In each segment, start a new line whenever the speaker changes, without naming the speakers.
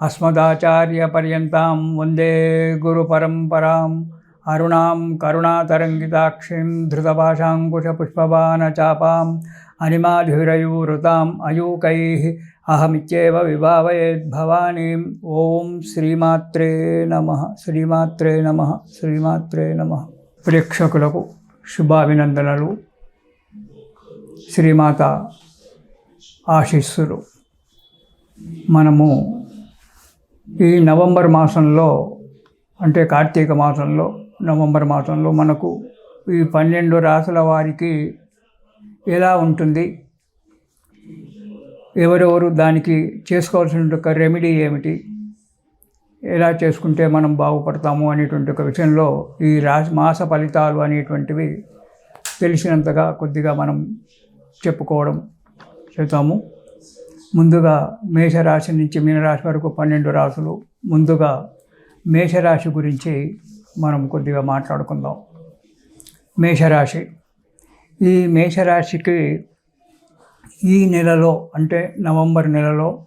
అస్మదాచార్యపర్యంతాం వందే గురుపరంపరాం అరుణాం కరుణాతరంగితాక్షిం ధృతపాశాంకుశపుష్పబాణచాపాం అనిమాధురయూరుతాం అయూకై అహమిత్యేవ విభావయేద్భవానీం ఓం శ్రీమాత్రే నమ శ్రీమాత్రే నమ శ్రీమాత్రే నమ ప్రేక్షకులకు శుభాభినందనలు శ్రీమాత ఆశీస్సులు మనము ఈ నవంబర్ మాసంలో అంటే కార్తీక మాసంలో నవంబర్ మాసంలో మనకు ఈ పన్నెండు రాసుల వారికి ఎలా ఉంటుంది? ఎవరెవరు దానికి చేసుకోవాల్సిన ఒక రెమెడీ ఏమిటి? ఎలా చేసుకుంటే మనం బాగుపడతాము అనేటువంటి ఒక విషయంలో ఈ రాశి మాస ఫలితాలు అనేటువంటివి తెలిసినంతగా కొద్దిగా మనం చెప్పుకోవడం చేద్దాము. ముందుగా మేషరాశి నుంచి మీనరాశి వరకు పన్నెండు రాశులు ముందుగా మేషరాశి గురించి మనం కొద్దిగా మాట్లాడుకుందాం. మేషరాశి. ఈ మేషరాశికి ఈ నెలలో అంటే నవంబర్ నెలలో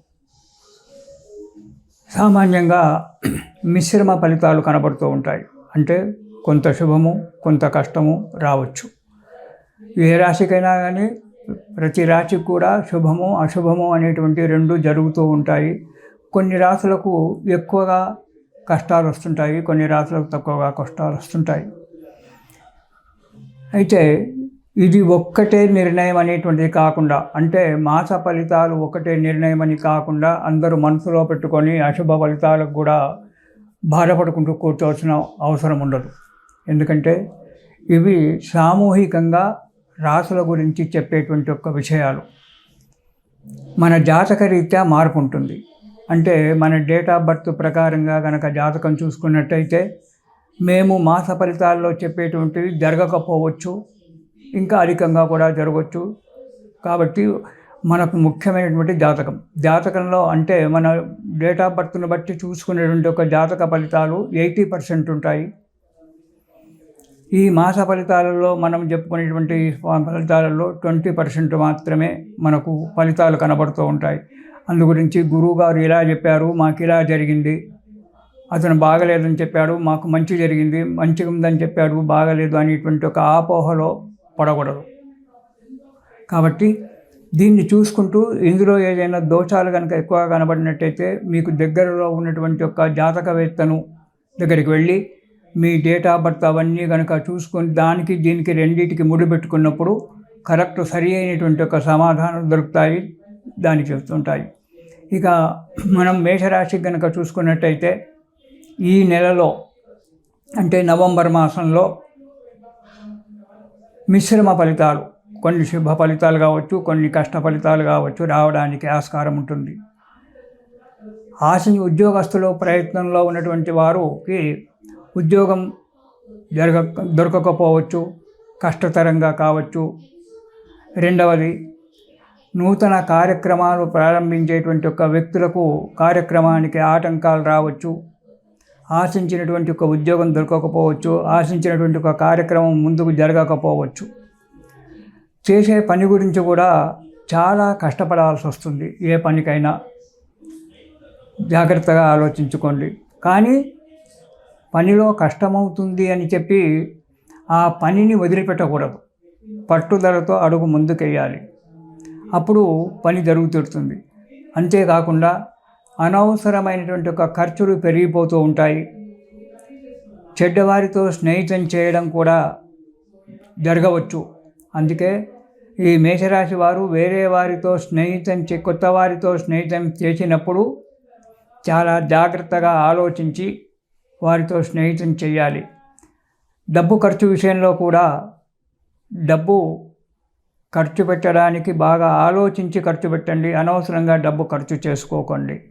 సామాన్యంగా మిశ్రమ ఫలితాలు కనబడుతూ ఉంటాయి. అంటే కొంత శుభము కొంత కష్టము రావచ్చు. ఏ రాశికైనా కానీ ప్రతి రాశి కూడా శుభము అశుభము అనేటువంటి రెండు జరుగుతూ ఉంటాయి. కొన్ని రాశులకు ఎక్కువగా కష్టాలు వస్తుంటాయి కొన్ని రాశులకు తక్కువగా కష్టాలు వస్తుంటాయి. అయితే ఇది ఒక్కటే నిర్ణయం అనేటువంటిది కాకుండా అంటే మాస ఫలితాలు ఒకటే నిర్ణయం అని కాకుండా అందరూ మనసులో పెట్టుకొని అశుభ ఫలితాలకు కూడా బాధపడుకుంటూ కూర్చోవలసిన అవసరం ఉండదు. ఎందుకంటే ఇవి సామూహికంగా రాసుల గురించి చెప్పేటువంటి ఒక విషయాలు. మన జాతక రీత్యా మార్పు ఉంటుంది. అంటే మన డేట్ ఆఫ్ బర్త్ ప్రకారంగా కనుక జాతకం చూసుకున్నట్టయితే మేము మాస ఫలితాల్లో చెప్పేటువంటివి జరగకపోవచ్చు. ఇంకా అధికంగా కూడా జరగవచ్చు. కాబట్టి మనకు ముఖ్యమైనటువంటి జాతకం. జాతకంలో అంటే మన డేట్ ఆఫ్ బర్త్ను బట్టి చూసుకునేటువంటి ఒక జాతక ఫలితాలు ఎయిటీ పర్సెంట్ ఉంటాయి. ఈ మాస ఫలితాలలో మనం చెప్పుకునేటువంటి ఫలితాలలో ట్వంటీ పర్సెంట్ మాత్రమే మనకు ఫలితాలు కనబడుతూ ఉంటాయి. అందు గురించి గురువు గారు ఇలా చెప్పారు మాకు ఇలా జరిగింది అతను బాగలేదని చెప్పాడు మాకు మంచి జరిగింది మంచిగా ఉందని చెప్పాడు బాగలేదు అనేటువంటి ఒక ఆపోహలో పడకూడదు. కాబట్టి దీన్ని చూసుకుంటూ ఇందులో ఏదైనా దోషాలు కనుక ఎక్కువగా కనబడినట్టయితే మీకు దగ్గరలో ఉన్నటువంటి ఒక జాతకవేత్తను దగ్గరికి వెళ్ళి మీ డేట్ ఆఫ్ బర్త్ అవన్నీ కనుక చూసుకొని దానికి దీనికి రెండింటికి ముడిపెట్టుకున్నప్పుడు కరెక్ట్ సరి అయినటువంటి ఒక సమాధానం దొరుకుతాయి దానికి చెప్తుంటాయి ఇక మనం మేషరాశి కనుక చూసుకున్నట్టయితే ఈ నెలలో అంటే నవంబర్ మాసంలో మిశ్రమ ఫలితాలు కొన్ని శుభ ఫలితాలు కావచ్చు కొన్ని కష్ట ఫలితాలు కావచ్చు రావడానికి ఆస్కారం ఉంటుంది. ఆశ ఉద్యోగస్తులు ప్రయత్నంలో ఉన్నటువంటి వారికి ఉద్యోగం జరగ దొరకకపోవచ్చు కష్టతరంగా కావచ్చు. రెండవది నూతన కార్యక్రమాలు ప్రారంభించేటువంటి ఒక వ్యక్తులకు కార్యక్రమానికి ఆటంకాలు రావచ్చు. ఆశించినటువంటి ఒక ఉద్యోగం దొరకకపోవచ్చు ఆశించినటువంటి ఒక కార్యక్రమం ముందుకు జరగకపోవచ్చు. చేసే పని గురించి కూడా చాలా కష్టపడాల్సి వస్తుంది ఏ పనికైనా. జాగ్రత్తగా ఆలోచించుకోండి. కానీ పనిలో కష్టమవుతుంది అని చెప్పి ఆ పనిని వదిలిపెట్టకూడదు. పట్టుదలతో అడుగు ముందుకెయ్యాలి. అప్పుడు పని జరుగుతుంది అంతేకాకుండా అనవసరమైనటువంటి ఒక ఖర్చులు పెరిగిపోతూ ఉంటాయి. చెడ్డవారితో స్నేహితం చేయడం కూడా జరగవచ్చు. అందుకే ఈ మేషరాశి వారు వేరే వారితో స్నేహితం చే కొత్త వారితో స్నేహితం చేసినప్పుడు చాలా జాగ్రత్తగా ఆలోచించి వారితో స్నేహితం చేయాలి. డబ్బు ఖర్చు విషయంలో కూడా డబ్బు ఖర్చు పెట్టడానికి బాగా ఆలోచించి ఖర్చు పెట్టండి. అనవసరంగా డబ్బు ఖర్చు చేసుకోకండి.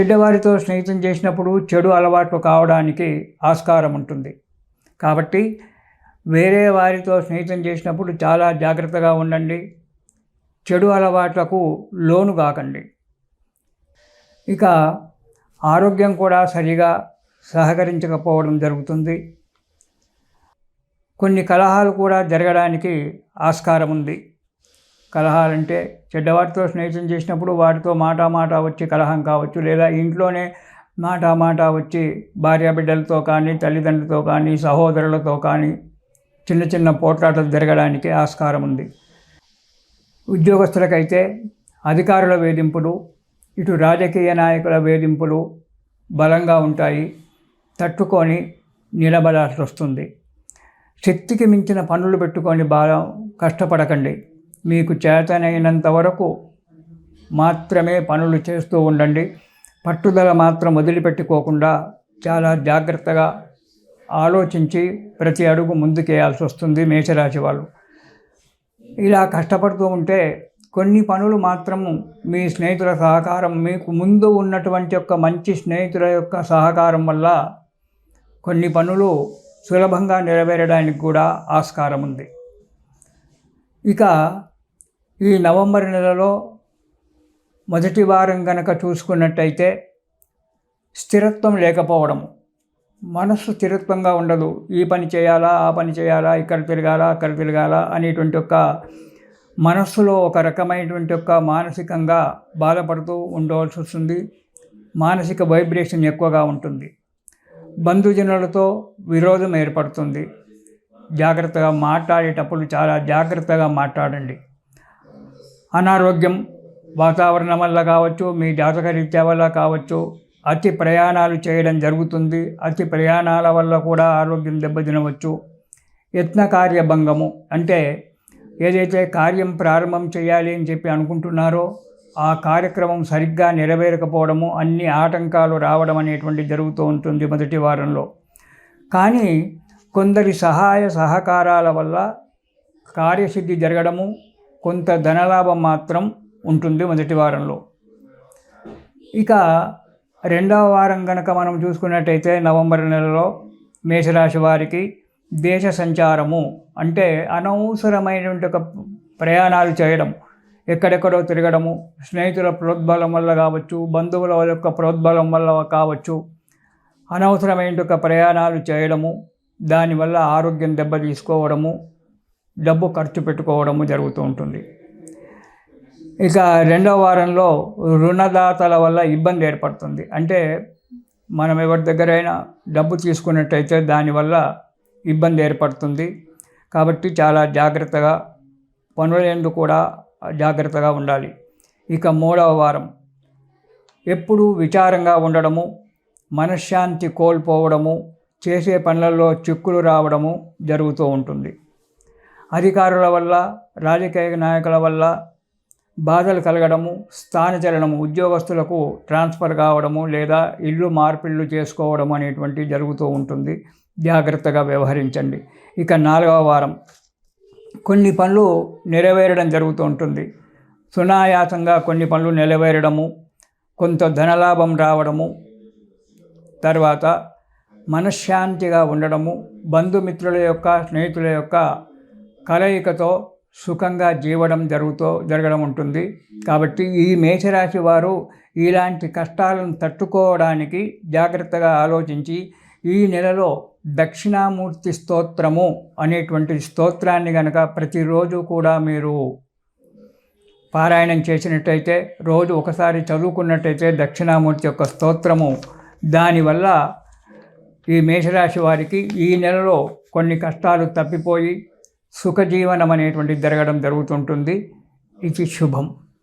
చెడ్డవారితో స్నేహితం చేసినప్పుడు చెడు అలవాట్లు కావడానికి ఆస్కారం ఉంటుంది. కాబట్టి వేరే వారితో స్నేహితం చేసినప్పుడు చాలా జాగ్రత్తగా ఉండండి. చెడు అలవాట్లకు లోను కాకండి. ఇక ఆరోగ్యం కూడా సరిగా సహకరించకపోవడం జరుగుతుంది. కొన్ని కలహాలు కూడా జరగడానికి ఆస్కారం ఉంది. కలహాలంటే చెడ్డవాటితో స్నేహితం చేసినప్పుడు వాటితో మాట మాట వచ్చి కలహం కావచ్చు లేదా ఇంట్లోనే మాట మాట వచ్చి భార్యాబిడ్డలతో కానీ తల్లిదండ్రులతో కానీ సహోదరులతో కానీ చిన్న చిన్న పోట్లాటలు జరగడానికి ఆస్కారం ఉంది. ఉద్యోగస్తులకైతే అధికారుల వేధింపులు ఇటు రాజకీయ నాయకుల వేధింపులు బలంగా ఉంటాయి. తట్టుకొని నిలబడాల్సి వస్తుంది. శక్తికి మించిన పనులు పెట్టుకొని బాగా కష్టపడకండి. మీకు చేతనైనంత వరకు మాత్రమే పనులు చేస్తూ ఉండండి. పట్టుదల మాత్రం వదిలిపెట్టుకోకుండా చాలా జాగ్రత్తగా ఆలోచించి ప్రతి అడుగు ముందుకేయాల్సి వస్తుంది మేషరాశి వాళ్ళు. ఇలా కష్టపడుతూ ఉంటే కొన్ని పనులు మాత్రము మీ స్నేహితుల సహకారం మీకు ముందు ఉన్నటువంటి యొక్క మంచి స్నేహితుల యొక్క సహకారం వల్ల కొన్ని పనులు సులభంగా నెరవేరడానికి కూడా ఆస్కారం ఉంది. ఇక ఈ నవంబర్ నెలలో మొదటి వారం కనుక చూసుకున్నట్టయితే స్థిరత్వం లేకపోవడము. మనస్సు స్థిరత్వంగా ఉండదు. ఈ పని చేయాలా ఆ పని చేయాలా ఇక్కడ తిరగాల అక్కడ తిరగాల అనేటువంటి ఒక మనస్సులో ఒక రకమైనటువంటి ఒక మానసికంగా బాధపడుతూ ఉండవలసి వస్తుంది. మానసిక వైబ్రేషన్ ఎక్కువగా ఉంటుంది. బంధుజనులతో విరోధం ఏర్పడుతుంది. జాగ్రత్తగా మాట్లాడేటప్పుడు చాలా జాగ్రత్తగా మాట్లాడండి. అనారోగ్యం వాతావరణం వల్ల కావచ్చు మీ జాతకరీత్యా వల్ల కావచ్చు అతి ప్రయాణాలు చేయడం జరుగుతుంది. అతి ప్రయాణాల వల్ల కూడా ఆరోగ్యం దెబ్బతినవచ్చు. యత్న కార్యభంగము అంటే ఏదైతే కార్యం ప్రారంభం చేయాలి అని చెప్పి అనుకుంటున్నారో ఆ కార్యక్రమం సరిగ్గా నెరవేరకపోవడము అన్ని ఆటంకాలు రావడం అనేటువంటి జరుగుతూ ఉంటుంది మొదటి వారంలో. కానీ కొందరి సహాయ సహకారాల వల్ల కార్యసిద్ధి జరగడము కొంత ధనలాభం మాత్రం ఉంటుంది మొదటి వారంలో. ఇక రెండవ వారం కనుక మనం చూసుకున్నట్టయితే నవంబర్ నెలలో మేషరాశి వారికి దేశ సంచారము అంటే అనవసరమైనటువంటి ఒక ప్రయాణాలు చేయడం ఎక్కడెక్కడో తిరగడము స్నేహితుల ప్రోద్బలం వల్ల కావచ్చు బంధువుల యొక్క ప్రోద్బలం వల్ల కావచ్చు. అనవసరమైన ఒక ప్రయాణాలు చేయడము దానివల్ల ఆరోగ్యం దెబ్బ తీసుకోవడము డబ్బు ఖర్చు పెట్టుకోవడము జరుగుతూ ఉంటుంది. ఇక రెండవ వారంలో రుణదాతల వల్ల ఇబ్బంది ఏర్పడుతుంది. అంటే మనం ఎవరి దగ్గరైనా డబ్బు తీసుకున్నట్టయితే దానివల్ల ఇబ్బంది ఏర్పడుతుంది. కాబట్టి చాలా జాగ్రత్తగా పనులందు కూడా జాగ్రత్తగా ఉండాలి. ఇక మూడవ వారం. ఎప్పుడూ విచారంగా ఉండడము మనశ్శాంతి కోల్పోవడము చేసే పనులలో చిక్కులు రావడము జరుగుతూ ఉంటుంది. అధికారుల వల్ల రాజకీయ నాయకుల వల్ల బాధలు కలగడము స్థానచలనము ఉద్యోగస్తులకు ట్రాన్స్ఫర్ కావడము లేదా ఇల్లు మార్పిళ్ళు చేసుకోవడం అనేటువంటి జరుగుతూ ఉంటుంది. జాగ్రత్తగా వ్యవహరించండి. ఇక నాలుగవ వారం. కొన్ని పనులు నెరవేరడం జరుగుతూ ఉంటుంది. సునాయాసంగా కొన్ని పనులు నెరవేరడము కొంత ధనలాభం రావడము తర్వాత మనశ్శాంతిగా ఉండడము బంధుమిత్రుల యొక్క స్నేహితుల యొక్క కలయికతో సుఖంగా జీవడం జరుగుతూ జరగడం ఉంటుంది. కాబట్టి ఈ మేషరాశి వారు ఇలాంటి కష్టాలను తట్టుకోవడానికి జాగ్రత్తగా ఆలోచించి ఈ నెలలో దక్షిణామూర్తి స్తోత్రము అనేటువంటి స్తోత్రాన్ని కనుక ప్రతిరోజు కూడా మీరు పారాయణం చేసినట్టయితే రోజు ఒకసారి చదువుకున్నట్టయితే దక్షిణామూర్తి యొక్క స్తోత్రము. దానివల్ల ఈ మేషరాశి వారికి ఈ నెలలో కొన్ని కష్టాలు తప్పిపోయి సుఖజీవనం అనేటువంటిది జరగడం జరుగుతుంటుంది. ఇది శుభం.